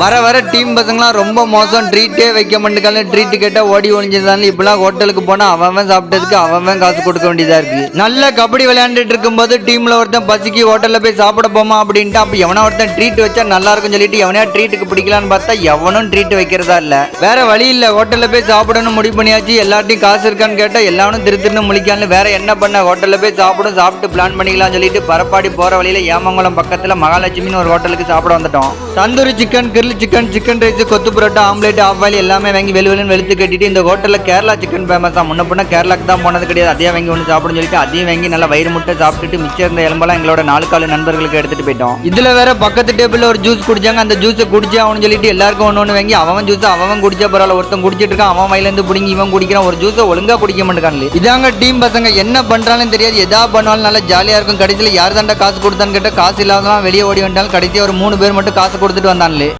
வர வர டீம் பசங்களாம் ரொம்ப மோசம். ட்ரீட்டே வைக்க மாட்டேங்கால ட்ரீட் கேட்டால் ஓடி ஒழிஞ்சிருந்தாலும் இப்பெல்லாம் ஹோட்டலுக்கு போனால் அவன் சாப்பிட்டதுக்கு அவன் காசு கொடுக்க வேண்டியதா இருக்கு. நல்ல கபடி விளையாண்டுட்டு இருக்கும்போது டீமில் ஒருத்தன் பசிக்கு ஹோட்டலில் போய் சாப்பிட போமா அப்படின்ட்டு அப்போ எவனா ஒருத்தன் ட்ரீட் வச்சா நல்லா இருக்கும் சொல்லிட்டு எவனா ட்ரீட்டுக்கு பிடிக்கலான்னு பார்த்தா எவனும் ட்ரீட் வைக்கிறதா இல்லை. வேற வழி இல்லை. ஹோட்டலில் போய் சாப்பிடணும் முடிவு பண்ணியாச்சு. எல்லார்ட்டையும் காசு இருக்கான்னு கேட்டால் எல்லாரும் திரு திருன்னு முழிக்கான்னு வேற என்ன பண்ண? ஹோட்டலில் போய் சாப்பிடும் சாப்பிட்டு பிளான் பண்ணிக்கலாம்னு சொல்லிட்டு பரப்பாடி போகிற வழியில் ஏமங்கலம் பக்கத்தில் மகாலட்சுமின்னு ஒரு ஹோட்டலுக்கு சாப்பிட வந்துட்டோம். Tandoori chicken grill chicken chicken rice kothu parotta omelette of oil எல்லாமே வாங்கி வெளி வெளின்னு வெளுத்து கட்டிட்டு இந்த ஹோட்டலில் கேரளா சிக்கன் ஃபேமஸ் தான் முன்ன பண்ண கேரளாக்கு தான் போனது கிடையாது. அதே வாங்கி ஒன்று சாப்பிடுன்னு சொல்லிட்டு அதையும் வாங்கி நல்லா வயிறு முட்டை சாப்பிட்டுட்டு மிச்சம் இருந்த எலும்பெல்லாம் எங்களோட நாலு காலு நண்பர்களுக்கு எடுத்துட்டு போயிட்டோம். இதில் வேற பக்கத்து டேபிளில் ஒரு ஜூஸ் குடிச்சாங்க. அந்த ஜூஸை குடிச்சே அவனு சொல்லிட்டு எல்லாருக்கும் ஒன்று ஒன்று வாங்கி அவன் ஜூஸ் அவன் குடிச்சா பரவாயில்ல. ஒருத்தன் குடிச்சிட்டு இருக்கான். அவன் வயலேருந்து பிடிங்கி இவன் குடிக்கிறான். ஒரு ஜூஸை ஒழுங்காக குடிக்க மாட்டேங்கான்ல இதாங்க டீம் பசங்க. என்ன பண்ணுறாலும் தெரியாது. எதா பண்ணாலும் நல்லா ஜாலியாக இருக்கும். கடைசியில் யார் தாண்டா காசு கொடுத்தான்னு கேட்டால் காசு இல்லாதவன் வெளியே ஓடி வந்தாலும் கடைசியாக ஒரு மூணு பேர் மட்டும் காசு கொடுத்துட்டு வந்தான்லே